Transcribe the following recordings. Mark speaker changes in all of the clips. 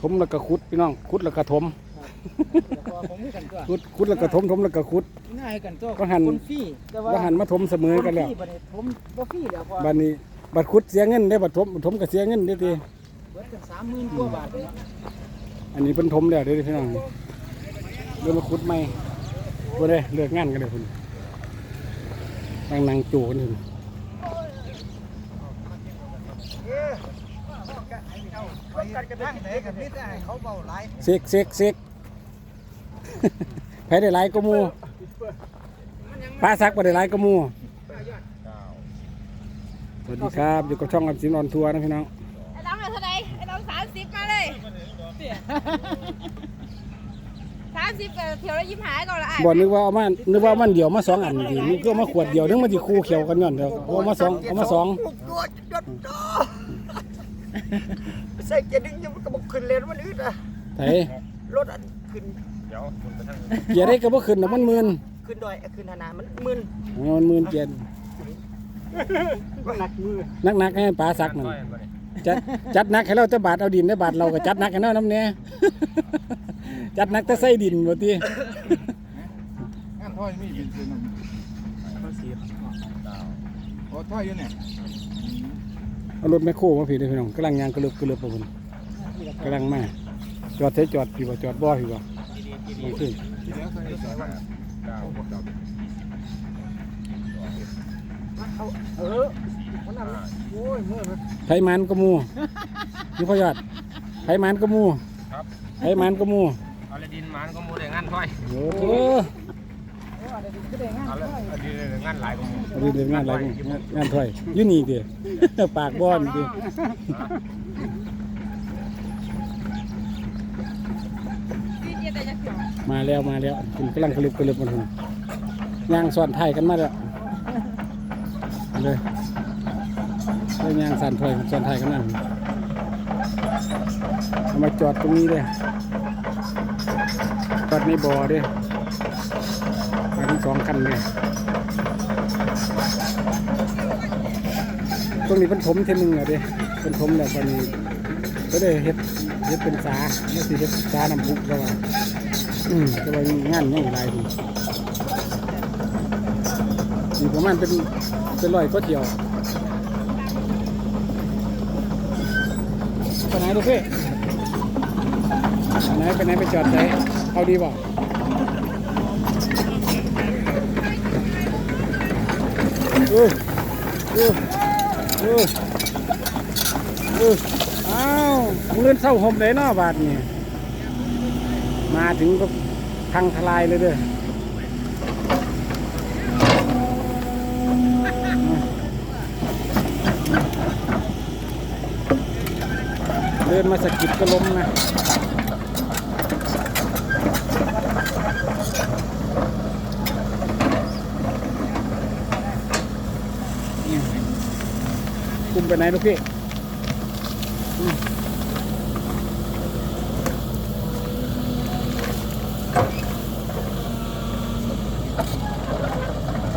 Speaker 1: ถมแล้วก็ขุดพี่น้องขุดแล้วก็ถม
Speaker 2: แต่พอผมคือกันตัว
Speaker 1: ขุดขุดแล้วก็ถมถมแล้วก็ขุด
Speaker 2: ง่ายกันตัว
Speaker 1: ก็หัน
Speaker 2: คนฟรีแต่ว่า
Speaker 1: แล้วหันมาถมเสมอกันแล้ว
Speaker 2: คฟรีบัดนี้ผมบ่ฟรีแล้วพอ
Speaker 1: บัดนี้บัดขุดเสียเงินได้บัดถมถมก็เสียเงินเด้อที
Speaker 2: เบิดกัน30,000กว่าบาทเลยเนาะ
Speaker 1: อันนี้เพิ่นถมแล้วเด้อพี่น้องเดี๋ยวมาขุดใหม่บ่ได้เลิกงานกันเลยพุ่นนั่งนั่งจูกันอยู่
Speaker 2: เขากันกระ ทั่งไหนกันนี่แต่เขาเบาหลาย
Speaker 1: เซกเซกเซกไผได้หลายก็หมู่ปลาซักบ่ได้หลายก็หมู่สวัสดีครับอยู่กับช่องอับสินออนทัวร์นะพี่น้อง
Speaker 3: ไอ้น้องเอาเท่าไหร่ไอ้น้องสามสิบมาเลยสามสิบกับเที่ยวละยิ้มหายก่อนละไอ้
Speaker 1: บ่นึกว่าเอามานึกว่ามันเดียวมาสองอันดีนี่ก็มาขวดเดียวนึกมันสิคู่เขียวกันย้อนเดียวเอามาสองเอามาสอง
Speaker 2: ตัวจดจ่อ ใส่เกียร์ดึงยังมันก็บอกขึ้นเลนมันอึดอะ
Speaker 1: ไถ
Speaker 2: รถอันขึ้น
Speaker 1: เกียร์ได้ก็บ่ขึ้นน่ะมันมึน
Speaker 2: ขึ้นดอยขึ้นหนามันมึน
Speaker 1: อ๋อมันมึนเกียร์
Speaker 2: ก็หนักมือ
Speaker 1: นักๆให้ปลาซักนั่นจัดจัดหนักให้เราแต่บาทเอาดินได้บาทเราก็จัดหนักให้เนาะน้ำเนี้ย จัดหนักแต่ใส่ดินบ่ติ
Speaker 4: งานท่อยมีเป็นเป็นภาษีโอ้ท่อยอยู่เนี่ย
Speaker 1: เอารถแมคโครมาพี่เด้อพี่น้องกำลังยางกระเลือบกระเลือบไปพุ่นกำลังมาจอดเสยจอดพี่บ่จอดบ่พี่บ่โอเค
Speaker 4: ที่แล้วเคยสอนว่าเก้าหกดอก
Speaker 2: เออมันนั่นโอ้ยเมื่อ
Speaker 1: ไผมันก็หมู่นี่พ่อยอดไผมันก็หมู่
Speaker 5: ครับ
Speaker 1: ไผมันก็หมู่
Speaker 5: เอาละดินมันก็มูได้งานถ้อย
Speaker 1: โอ้
Speaker 5: งานหลายก็มู
Speaker 1: เอาเรื่องานอะไรงานงานถ้อยอยู่นี่ติปากบ่อน
Speaker 3: เจี๊ย
Speaker 1: มาแล้วมาแล้วคุณกำลังกระลือบกระลือบมาพุ่นย่างสอนไทยกันมาแล้วเอาเลยเลยย่างสอนไทยสอนไทยกันนั่นเอามาจอดตรงนี้เลยจอดในบ่อเด้ ทั้งสองคันเลยตรงนี้เป็นถมเทนึงเหรอเด้เป็นถมแล้วตอนนี้ก็ได้เฮ็ดเฮ็ดเป็นสาไม่สิเฮ็ดสาน้ำพุกก็ว่าอืมก็เลยงานง่ายหลายทีอยู่ประมาณเป็นเป็นร้อยก็เที่ยวไปไหนลูกพี่ไปไหนไปไหนไปจอดไหนเอาดีบ่ ออเออเออเอออ้าวมึงเล่นเศร้าหมเลยเนาะบาทนี่มาถึงก็พังทลายเลยเด้อเดินมาสะกิดก็ล้มนะ ไปไหนลูกพี่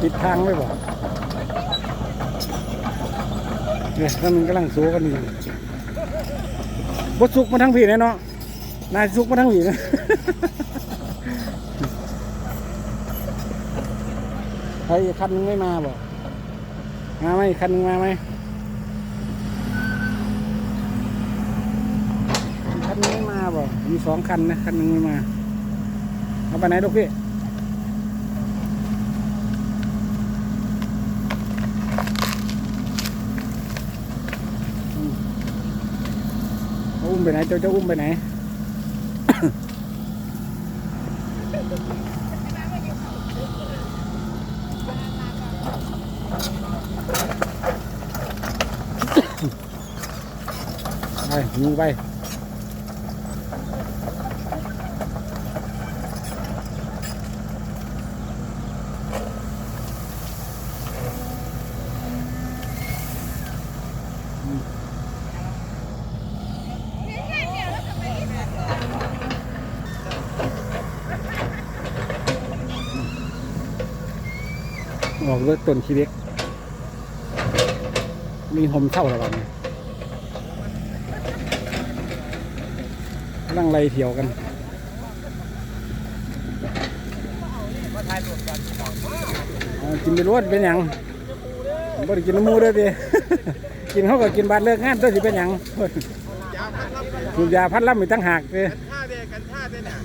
Speaker 1: ติดทางไว้บ่เนี่ยท่านมันกำลังสูกันอยู่บดสุกมาทั้งผีเลยเนาะนายสุกมาทั้งผีนะใครคันนึงไม่มาบ่มาไหมคันนึงมาไหมอีกคันนึงไม่มาบ่ มีสองคันนะคันหนึ่งม่มา เอาไปไหนลูกพี่อุ้มไปไหนเจ้าจะอุ้มไปไหนไปยิงไป ออกรถต้นขี้เล็ก มีหมเท่าระวังนั่งไรเถี่ยวกันกินไปรวดเป็นอย่างบ่ไกินน้ำมูด้วยดิกินเขาก็กินบาดเลือกงานด้วยสิเป็นอย่างถูกยาพัดล่ำอีตั้งหากเลย
Speaker 4: กันชาเด้กันชาเด็เน่ย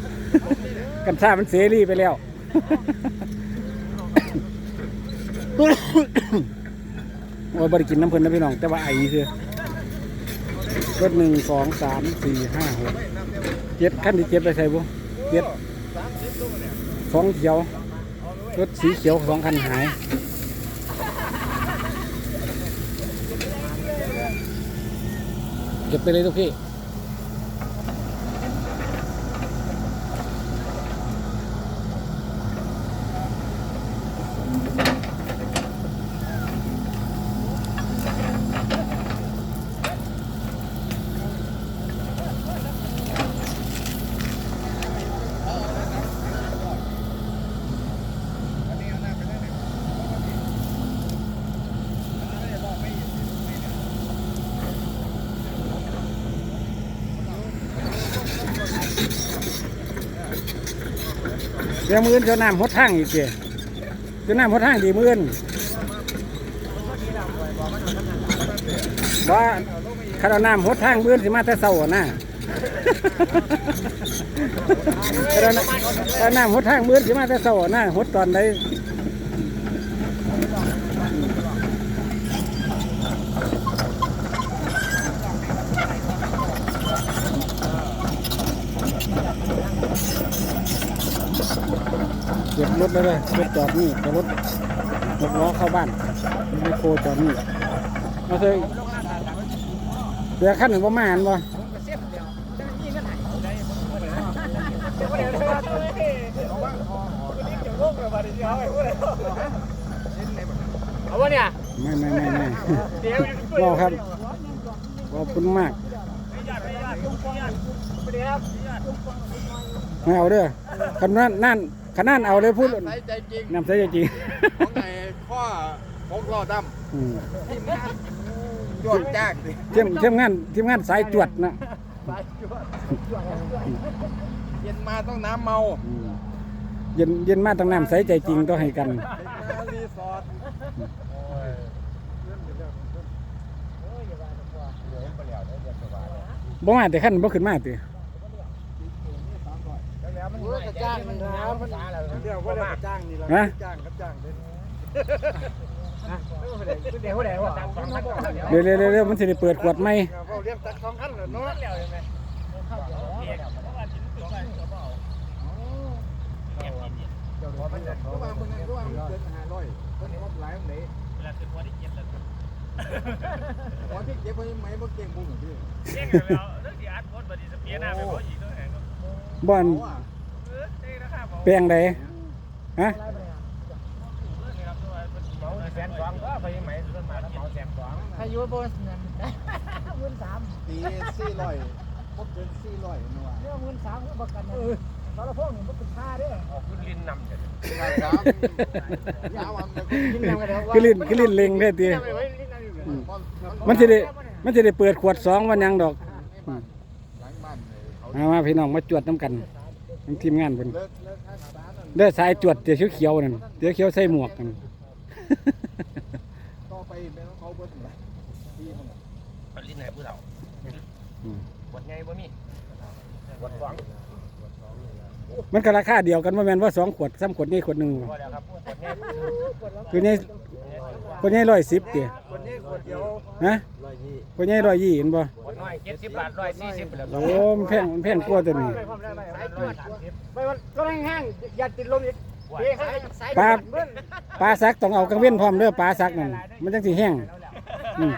Speaker 1: กันชามันเสรีไปแล้ว โอ้ยบริกินน้ำเพลินนะพี่น้อง แต่ว่าไอคือรถหนึ่งสองสามสี่ห้าหกเจ็ดขั้นที่เจ็ดไปใส่บุเจ็ดสองเขียวรถสีเขียวสองคันหายเก็บไปเลยทุกพี่ เดี๋ยวมืออนเจ้าน้ำหดทางอีกเจ้เจ้าน้ำหดทางดีมืออนว่าข้าวน้ำหดทางมืออนสิมาแต่เศร้าหน้าข้าวน้ำหดทางมืออนสิมาแต่เศร้าหน้าหดตอนใด รถเลยเลยรถจอดนี่แต่รถรถล้อเข้าบ้านไมโครจอดนี่มาเคยเดี๋ยวขั้นหนึ่งประมาณบ่
Speaker 2: เอาวะเนี่ย
Speaker 1: ไม่ไม่ไม่ไม่
Speaker 2: เดี๋ยว
Speaker 1: รอครับขอบคุณมากไม่เอาเด้อคำนั้นนั่น ขนาดเอาเลยพูด
Speaker 4: ใส่ใจจริง
Speaker 1: นำใส่จริง
Speaker 4: ของไอ้ข้อพกล้อด
Speaker 1: อืมำ
Speaker 4: จวดจ้างดิ
Speaker 1: เทียมเทียมงานทีมงานสายจวดนะ
Speaker 4: เย็นมาต้องน้ำเมา
Speaker 1: อืมเย็นเย็นมาต้องน้ำใสใจจริงต้องให้กัน
Speaker 4: มารีสอร์ท
Speaker 1: บ่มาแต่ขั้นบ่ขึ้นมาติ
Speaker 2: มันกระจ้างมันนะมันเดี๋ยวว่าได้กระจ้างนี่ละ
Speaker 1: ฮะ
Speaker 2: จ้างกระจ้างเด้เดี๋ยวเดี๋ยว
Speaker 1: เร็วเร็วเร็วเร็วมันสิได้เปิดขวดไหม
Speaker 2: เรียกตัดสองคันเลยเนาะ
Speaker 4: ระหว่างมึงระหว่างมึงเกินห้าร้อยคนนี้ว่าหลายคนไหนเวลาคือพอที่เจ็บแล้วพอที่เจ็บเพราะไหมบ่เก่งบุ้งพี่
Speaker 5: เจ๊งแล้วเรื่องที่อัดโคตรบดีสเปียหน้าไปเพราะอีกตัวแห่ง
Speaker 1: บ่อน ปลงใดฮะ
Speaker 5: เมาแสนสองก็ไปไหมต้นมาแล้วเมาแสนสอง
Speaker 2: อายุโบนนั่นหมื่นสาม
Speaker 4: ตีสี่ร้อยพบเกินสี่ร้อยนะว่า
Speaker 2: เรื่องหมื่นสามคือประกันนะสารพงษ์นี่มันเป็นค่าเด้อ
Speaker 5: ออกขึ้นลิ้นนำเสร็จ
Speaker 4: สามยาววันเดียว
Speaker 2: กินน้ำกันเดี๋ยวว่า
Speaker 1: คือลิ้นคือลิ้นเล็งได้ติ
Speaker 2: ไว้ลิ้นนั่นอยู่
Speaker 1: อืม
Speaker 4: มั
Speaker 1: มันนสิได้มันสิได้เปิดขวดสองวันยังดอก
Speaker 4: หลังบ้านเขา
Speaker 1: มามาพี่น้องมาจวดน้ำกัน ทั้งทีมงานเพิ่น
Speaker 4: เลิกเลิกทางสารนั่น
Speaker 1: เด้อสายจวดเดี๋ยวเขียวๆนั่นเดี๋ยวเขียวใส่หมวกกัน
Speaker 4: ต่อไปเป็นของเขาเบิดเลยที่มัน
Speaker 5: เขาลิ้นไหนผู้เฒ่า
Speaker 1: อืม
Speaker 5: บทไงบ่มีบทสอง
Speaker 1: มันก็ราคาเดียวกันว่าแม่นว่าสองขวดสามขวดนี่ขวดหนึ่ง
Speaker 5: พอแล้ว ครับบทไง
Speaker 1: คือนี่ขวดนี่ร้อยสิบเดีย
Speaker 2: คนนี้คนเดียว
Speaker 1: นะขวดนี่ร้อยยี่เห็นบ่
Speaker 5: บทน้อยเจ็ดสิบบาทร้อยสี่สิบแล้ว
Speaker 1: โอ้มันแพงมันแพงกว่าตัวนี้
Speaker 2: ความแรงไหนสายตรวจไปมันก็แห้งๆอย่าติดลมอีกเฮ้ยสาย
Speaker 1: ปลาปลาซักต้องเอากังเว้นพร้อมเด้อปลาซักนั่นมันจังสิแห้งอืม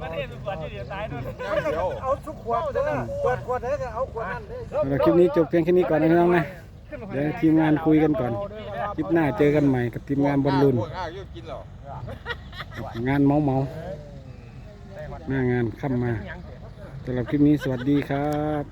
Speaker 5: มันเรียนเป็นบทที่เดียวตายด้วย
Speaker 4: เดี๋ยว
Speaker 2: เอาทุกขวดเด้อขวดขวดเด้อเอาขวดนั่นเด้อ
Speaker 1: สำหรับคลิปนี้จบเพียงแค่นี้ก่อนนะพี่น้องนะเดี๋ยวทีมงานคุยกันก่อน คลิปหน้าเจอกันใหม่กับทีมงานบอลลูน
Speaker 4: งา
Speaker 1: นเมาเมาหน้างานค่ำมาสำหรับคลิปนี้สวัสดีครับ